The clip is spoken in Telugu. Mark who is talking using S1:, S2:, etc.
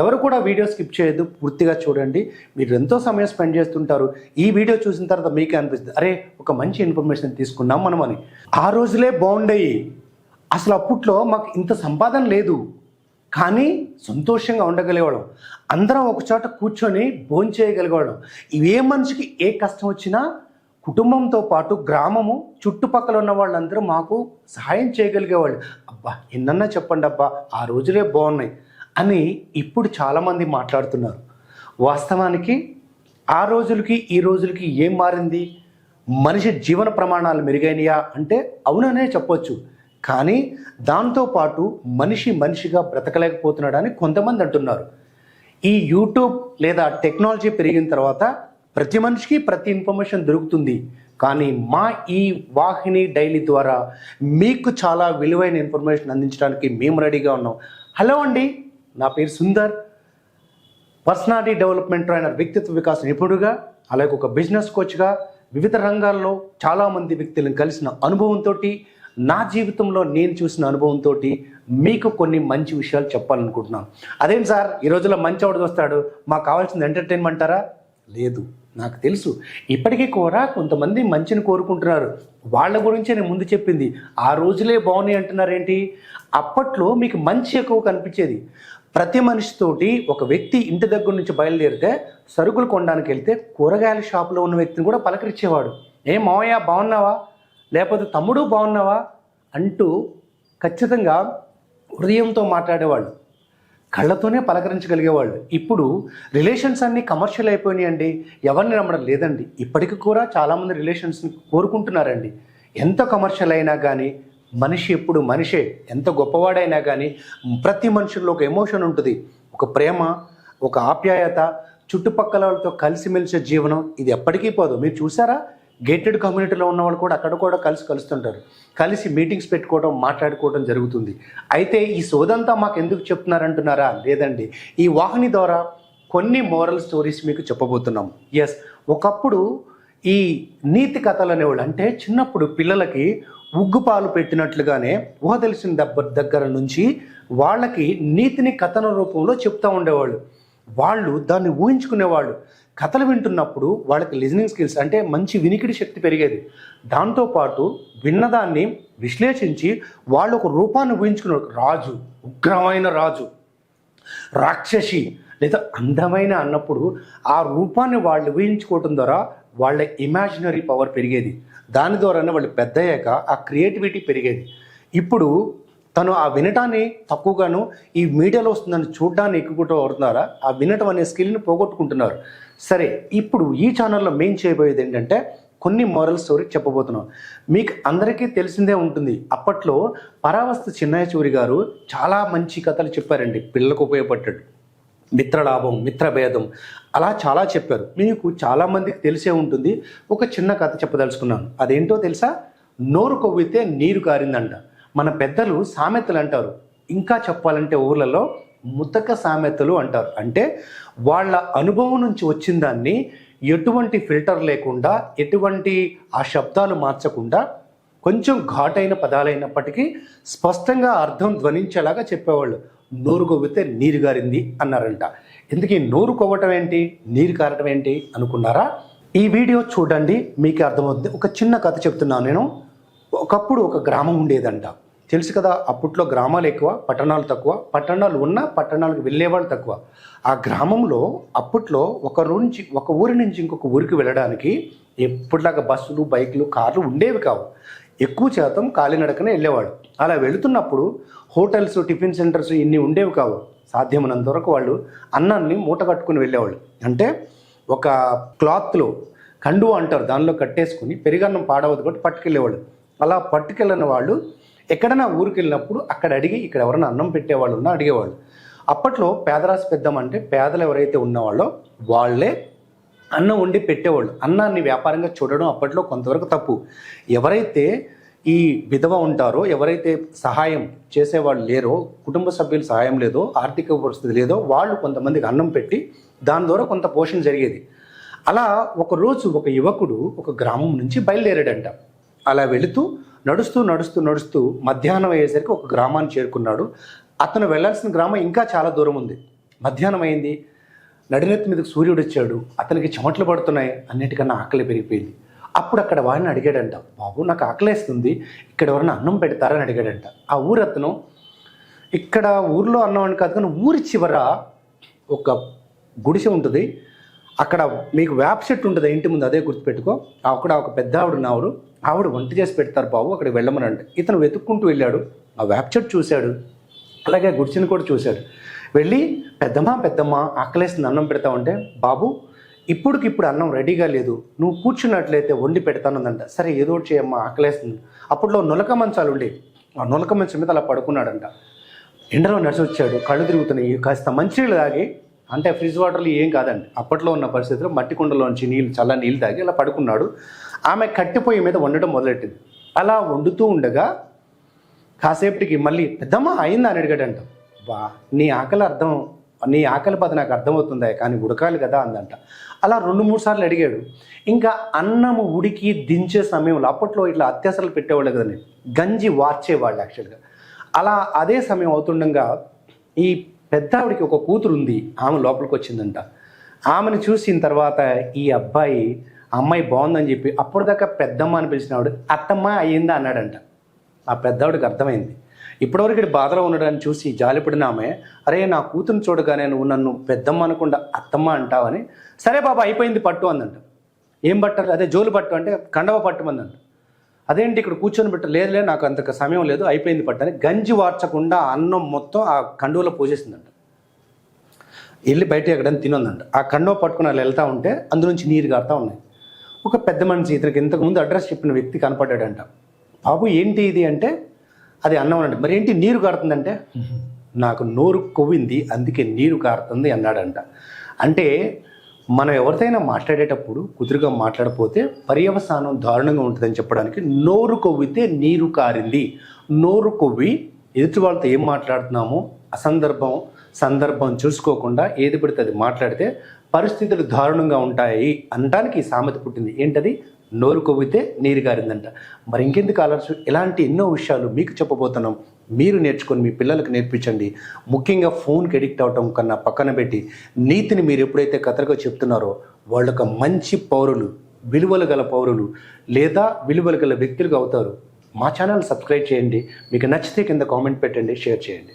S1: ఎవరు కూడా వీడియో స్కిప్ చేయొద్దు పూర్తిగా చూడండి. మీరు ఎంతో సమయం స్పెండ్ చేస్తుంటారు. ఈ వీడియో చూసిన తర్వాత మీకే అనిపిస్తుంది అరే ఒక మంచి ఇన్ఫర్మేషన్ తీసుకున్నాం మనం అని. ఆ రోజులే బాగుండేవి అసలు అప్పట్లో మాకు ఇంత సంపాదన లేదు. కానీ సంతోషంగా ఉండగలిగేవాళ్ళం. అందరం ఒకచోట కూర్చొని భోంచేయగలిగేవాళ్ళం ఏ మనిషికి ఏ కష్టం వచ్చినా కుటుంబంతో పాటు గ్రామము చుట్టుపక్కల ఉన్న వాళ్ళందరూ మాకు సహాయం చేయగలిగేవాళ్ళు. అబ్బా ఎన్నన్నా చెప్పండి అబ్బా ఆ రోజులే బాగున్నాయి. అని ఇప్పుడు చాలామంది మాట్లాడుతున్నారు. వాస్తవానికి ఆ రోజులకి ఈ రోజులకి ఏం మారింది? మనిషి జీవన ప్రమాణాలు మెరుగైనయా అంటే అవుననే చెప్పొచ్చు. కానీ దాంతోపాటు మనిషి మనిషిగా బ్రతకలేకపోతున్నాడని కొంతమంది అంటున్నారు. ఈ యూట్యూబ్ లేదా టెక్నాలజీ పెరిగిన తర్వాత ప్రతి మనిషికి ప్రతి ఇన్ఫర్మేషన్ దొరుకుతుంది. కానీ మా ఈ వాహిని డైలీ ద్వారా మీకు చాలా విలువైన ఇన్ఫర్మేషన్ అందించడానికి మేము రెడీగా ఉన్నాం. హలో అండి. నా పేరు సుందర్. పర్సనాలిటీ డెవలప్మెంట్ ట్రైనర్ వ్యక్తిత్వ వికాస నిపుణుడుగా అలాగే ఒక బిజినెస్ కోచ్గా వివిధ రంగాల్లో చాలామంది వ్యక్తులను కలిసిన అనుభవంతో నా జీవితంలో నేను చూసిన అనుభవంతో మీకు కొన్ని మంచి విషయాలు చెప్పాలనుకుంటున్నాను. అదేంటి సార్ ఈ రోజుల్లో మంచి వాడు వస్తాడు మాకు కావాల్సింది ఎంటర్టైన్మెంట్ అంటారా? లేదు నాకు తెలుసు. ఇప్పటికీ కూడా కొంతమంది మంచిని కోరుకుంటున్నారు. వాళ్ళ గురించి నేను ముందు చెప్పింది. ఆ రోజులే బాగున్నాయి అంటున్నారేంటి? అప్పట్లో మీకు మంచి ఎక్కువ కనిపించేది. ప్రతి మనిషితోటి ఒక వ్యక్తి ఇంటి దగ్గర నుంచి బయలుదేరితే సరుకులు కొనడానికి వెళ్తే కూరగాయల షాపులో ఉన్న వ్యక్తిని కూడా పలకరించేవాడు. ఏ మావయ్య బాగున్నావా లేకపోతే తమ్ముడు బాగున్నావా అంటూ ఖచ్చితంగా హృదయంతో మాట్లాడేవాళ్ళు. కళ్ళతోనే పలకరించగలిగేవాళ్ళు. ఇప్పుడు రిలేషన్స్ అన్నీ కమర్షియల్ అయిపోయినాయండి ఎవరిని నమ్మడం లేదండి. ఇప్పటికి కూడా చాలామంది రిలేషన్స్ని కోరుకుంటున్నారండి. ఎంత కమర్షియల్ అయినా కానీ మనిషి ఎప్పుడు మనిషే. ఎంత గొప్పవాడైనా కానీ ప్రతి మనుషుల్లో ఒక ఎమోషన్ ఉంటుంది. ఒక ప్రేమ ఒక ఆప్యాయత చుట్టుపక్కల వాళ్ళతో కలిసిమెలిసే జీవనం ఇది ఎప్పటికీ పోదు. మీరు చూసారా? గేటెడ్ కమ్యూనిటీలో ఉన్న వాళ్ళు కూడా అక్కడ కూడా కలిసి కలుస్తుంటారు. కలిసి మీటింగ్స్ పెట్టుకోవడం మాట్లాడుకోవడం జరుగుతుంది. అయితే ఈ సోదంతా మాకు ఎందుకు చెప్తున్నారంటున్నారా? లేదండి. ఈ వాహిని ద్వారా కొన్ని మోరల్ స్టోరీస్ మీకు చెప్పబోతున్నాం. ఎస్ ఒకప్పుడు ఈ నీతి కథలు అనేవాళ్ళు అంటే చిన్నప్పుడు పిల్లలకి ఉగ్గుపాలు పెట్టినట్లుగానే ఊహ తెలిసిన దెబ్బ దగ్గర నుంచి వాళ్ళకి నీతిని కథన రూపంలో చెప్తూ ఉండేవాళ్ళు. వాళ్ళు దాన్ని ఊహించుకునేవాళ్ళు. కథలు వింటున్నప్పుడు వాళ్ళకి లిజనింగ్ స్కిల్స్ అంటే మంచి వినికిడి శక్తి పెరిగేది. దాంతోపాటు విన్నదాన్ని విశ్లేషించి వాళ్ళు ఒక రూపాన్ని ఊహించుకునే రాజు ఉగ్రమైన రాజు రాక్షసి లేదా అందమైన అన్నప్పుడు ఆ రూపాన్ని వాళ్ళు ఊహించుకోవటం ద్వారా వాళ్ళ ఇమాజినరీ పవర్ పెరిగేది. దాని ద్వారానే వాళ్ళు పెద్ద అయ్యాక ఆ క్రియేటివిటీ పెరిగేది. ఇప్పుడు తను ఆ వినటాన్ని తక్కువగాను ఈ మీడియాలో వస్తుందని చూడడాన్ని ఎక్కువ అవుతున్నారా ఆ వినటం అనే స్కిల్ని పోగొట్టుకుంటున్నారు. సరే ఇప్పుడు ఈ ఛానల్లో మెయిన్ చేయబోయేది ఏంటంటే కొన్ని మోరల్ స్టోరీ చెప్పబోతున్నాం. మీకు అందరికీ తెలిసిందే ఉంటుంది. అప్పట్లో పరావస్తు చిన్నయ్య చూరి గారు చాలా మంచి కథలు చెప్పారండి. పిల్లలకు ఉపయోగపడ్డాడు మిత్రలాభం మిత్రభేదం అలా చాలా చెప్పారు. మీకు చాలామందికి తెలిసే ఉంటుంది. ఒక చిన్న కథ చెప్పదలుచుకున్నాను. అదేంటో తెలుసా? నోరు కొవ్వితే నీరు కారిందంట. మన పెద్దలు సామెతలు అంటారు. ఇంకా చెప్పాలంటే ఊర్లలో ముతక సామెతలు అంటారు. అంటే వాళ్ళ అనుభవం నుంచి వచ్చిన దాన్ని ఎటువంటి ఫిల్టర్ లేకుండా ఎటువంటి ఆ శబ్దాలు మార్చకుండా కొంచెం ఘాటైన పదాలైనప్పటికీ స్పష్టంగా అర్థం ధ్వనించేలాగా చెప్పేవాళ్ళు. నోరు కొవ్వితే నీరు గారింది అన్నారంట. ఎందుకు నోరు కొవ్వటం ఏంటి? నీరు కారటం ఏంటి అనుకున్నారా? ఈ వీడియో చూడండి మీకు అర్థమవుతుంది. ఒక చిన్న కథ చెప్తున్నాను నేను. ఒకప్పుడు ఒక గ్రామం ఉండేదంట. తెలుసు కదా అప్పట్లో గ్రామాలు ఎక్కువ పట్టణాలు తక్కువ. పట్టణాలు ఉన్న పట్టణాలకు వెళ్ళేవాళ్ళు తక్కువ. ఆ గ్రామంలో అప్పట్లో ఒక నుంచి ఒక ఊరి నుంచి ఇంకొక ఊరికి వెళ్ళడానికి ఎప్పటిలాగా బస్సులు బైకులు కార్లు ఉండేవి కావు. ఎక్కువ శాతం కాలినడకనే వెళ్ళేవాడు. అలా వెళుతున్నప్పుడు హోటల్స్ టిఫిన్ సెంటర్స్ ఇన్ని ఉండేవి కావు. సాధ్యమైనంత వరకు వాళ్ళు అన్నాన్ని మూట కట్టుకుని వెళ్ళేవాళ్ళు. అంటే ఒక క్లాత్లో కండు అంటారు దానిలో కట్టేసుకుని పెరిగన్నం పాడవద్దు కాబట్టి పట్టుకెళ్ళేవాళ్ళు. అలా పట్టుకెళ్ళిన వాళ్ళు ఎక్కడైనా ఊరికి వెళ్ళినప్పుడు అక్కడ అడిగి ఇక్కడ ఎవరైనా అన్నం పెట్టేవాళ్ళు ఉన్నా అడిగేవాళ్ళు. అప్పట్లో పేదరాశి పెద్దమంటే పేదలు ఎవరైతే ఉన్నవాళ్ళో వాళ్ళే అన్నం వండి పెట్టేవాళ్ళు. అన్నాన్ని వ్యాపారంగా చూడడం అప్పట్లో కొంతవరకు తప్పు. ఎవరైతే ఈ విధవ ఉంటారో ఎవరైతే సహాయం చేసేవాళ్ళు లేరో కుటుంబ సభ్యులు సహాయం లేదో ఆర్థిక పరిస్థితి లేదో వాళ్ళు కొంతమందికి అన్నం పెట్టి దాని ద్వారా కొంత పోషణ జరిగేది. అలా ఒకరోజు ఒక యువకుడు ఒక గ్రామం నుంచి బయలుదేరాడంట. అలా వెళుతూ నడుస్తూ నడుస్తూ నడుస్తూ మధ్యాహ్నం అయ్యేసరికి ఒక గ్రామాన్ని చేరుకున్నాడు. అతను వెళ్ళాల్సిన గ్రామం ఇంకా చాలా దూరం ఉంది. మధ్యాహ్నం అయింది. నడినెత్తి మీదకి సూర్యుడు వచ్చాడు. అతనికి చెమటలు పడుతున్నాయి. అన్నిటికన్నా ఆకలి పెరిగిపోయింది. అప్పుడు అక్కడ వాడిని అడిగాడంట బాబు నాకు ఆకలేస్తుంది. ఇక్కడ ఎవరైనా అన్నం పెడతారని అడిగాడంట. ఆ ఊరు అతను ఇక్కడ ఊర్లో అన్నం అని కాదు కానీ ఊరి చివర ఒక గుడిసె ఉంటుంది. అక్కడ మీకు వేప చెట్టు ఉంటుంది. ఇంటి ముందు అదే గుర్తుపెట్టుకో. అక్కడ ఒక పెద్ద ఆవిడ ఉన్నారు ఆవిడ వంట చేసి పెడతారు బాబు అక్కడికి వెళ్ళమని అంటే ఇతను వెతుక్కుంటూ వెళ్ళాడు. ఆ వేప చెట్టు చూశాడు. అలాగే ఆ గుడిసెని కూడా చూశాడు. వెళ్ళి పెద్దమ్మ పెద్దమ్మ ఆకలేస్తుంది అన్నం పెడతామంటే బాబు ఇప్పుడుకిప్పుడు అన్నం రెడీగా లేదు. నువ్వు కూర్చున్నట్లయితే వండి పెడతానుందంట. సరే ఏదో ఒకటి చేయమ్మా ఆకలేస్తుంది. అప్పట్లో నులక మంచాలు ఉండేవి ఆ నులక మంచం మీద అలా పడుకున్నాడంట. ఎండలో నడిచి వచ్చాడు కళ్ళు తిరుగుతున్నాయి. కాస్త మంచినీళ్ళు తాగి అంటే ఫ్రిడ్జ్ వాటర్లు ఏం కాదండి. అప్పట్లో ఉన్న పరిస్థితిలో మట్టి కుండలోంచి నీళ్ళు చల్ల నీళ్ళు తాగి అలా పడుకున్నాడు. ఆమె కట్టిపోయి మీద వండడం మొదలెట్టింది. అలా వండుతూ ఉండగా కాసేపటికి మళ్ళీ పెద్దమ్మ అయిందా? అని అడిగాడంట. అబ్బా నీ ఆకలి అర్థం నీ ఆకలి పద నాకు అర్థమవుతుందా? కానీ ఉడకాలి కదా అందంట. అలా రెండు మూడు సార్లు అడిగాడు. ఇంకా అన్నము ఉడికి దించే సమయంలో అప్పట్లో ఇట్లా అత్యాసలు పెట్టేవాళ్ళు కదండి గంజి వార్చేవాళ్ళు యాక్చువల్గా అలా అదే సమయం అవుతుండగా ఈ పెద్ద ఆవిడికి ఒక కూతురు ఉంది ఆమె లోపలికి వచ్చిందంట. ఆమెను చూసిన తర్వాత ఈ అబ్బాయి ఆ అమ్మాయి బాగుందని చెప్పి అప్పటిదాకా పెద్దమ్మ అని పిలిచినవాడు అత్తమ్మ అయ్యిందా? అన్నాడంట. ఆ పెద్దవాడికి అర్థమైంది. ఇప్పటివరకు ఇక్కడ బాధలో ఉండడాన్ని చూసి జాలిపడిన ఆమె అరే నా కూతురు చూడగానే నువ్వు నన్ను పెద్దమ్మ అనకుండా అత్తమ్మ అంటావని సరే బాబా అయిపోయింది పట్టు అందంట. ఏం పట్టారు అదే జోలు పట్టు అంటే కండవ పట్టమందంట అదేంటి. ఇక్కడ కూర్చొని పెట్ట? లేదులే నాకు అంత సమయం లేదు అయిపోయింది పట్టు అని గంజి వార్చకుండా అన్నం మొత్తం ఆ కండువలో పోసేసిందంట. వెళ్ళి బయట ఎక్కడైనా తినొందంట. ఆ కండువ పట్టుకుని అలా వెళ్తా ఉంటే అందులోంచి నీరు కారుతా ఉన్నాయి. ఒక పెద్ద మనిషి ఇతనికి ఇంతకుముందు అడ్రస్ చెప్పిన వ్యక్తి కనపడ్డాడంట. బాబు ఏంటి ఇది? అంటే అది అన్నం అనండి. మరి ఏంటి నీరు కారుతుందంటే? నాకు నోరు కొవ్వింది అందుకే నీరు కారుతుంది అన్నాడంట. అంటే మనం ఎవరితోనైనా మాట్లాడేటప్పుడు కుదురుగా మాట్లాడపోతే పర్యవసానం దారుణంగా ఉంటుందని చెప్పడానికి నోరు కొవ్వితే నీరు కారింది. నోరు కొవ్వి ఎదుటి వాళ్ళతో ఏం మాట్లాడుతున్నామో అసందర్భం సందర్భం చూసుకోకుండా ఏది పడితే అది మాట్లాడితే పరిస్థితులు దారుణంగా ఉంటాయి అనడానికి ఈ సామెత పుట్టింది. ఏంటది? నోరు కొవ్వితే నీరు గారిందంట. మరి ఇంకెందుకు ఆలోచన ఇలాంటి ఎన్నో విషయాలు మీకు చెప్పబోతున్నాం. మీరు నేర్చుకొని మీ పిల్లలకు నేర్పించండి. ముఖ్యంగా ఫోన్కి ఎడిక్ట్ అవటం కన్నా పక్కన పెట్టి నీతిని మీరు ఎప్పుడైతే కథలుగా చెప్తున్నారో వాళ్ళొక మంచి పౌరులు విలువలు గల పౌరులు లేదా విలువలు గల వ్యక్తులుగా అవుతారు. మా ఛానల్ సబ్స్క్రైబ్ చేయండి. మీకు నచ్చితే కింద కామెంట్ పెట్టండి షేర్ చేయండి.